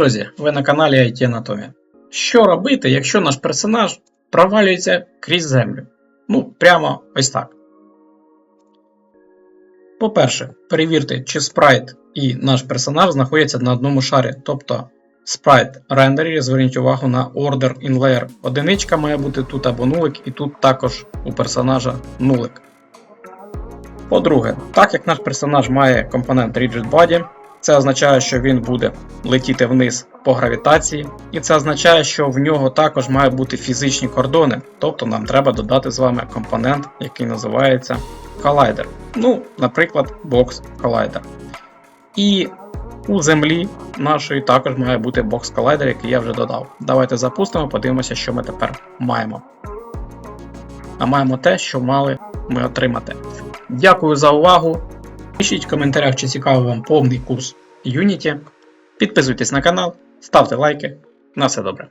друзі, ви на каналі IT Анатомія. Що робити, якщо наш персонаж провалюється крізь землю? Ну, прямо ось так. По-перше, перевірте, чи спрайт і наш персонаж знаходяться на одному шарі. Тобто спрайт рендері, зверніть увагу на Order in Layer. Одиничка має бути тут або нулик, і тут також у персонажа нулик. По-друге, так як наш персонаж має компонент Rigid Body, це означає, що він буде летіти вниз по гравітації, і це означає, що в нього також мають бути фізичні кордони, тобто нам треба додати з вами компонент, який називається Collider. Ну, наприклад, Box Collider. І у землі нашої також має бути Box Collider, який я вже додав. Давайте запустимо, подивимося, що ми тепер маємо. А маємо те, що мали ми отримати. Дякую за увагу. Пишіть в коментарях, чи цікавий вам повний курс Unity. Підписуйтесь на канал, ставте лайки. На все добре.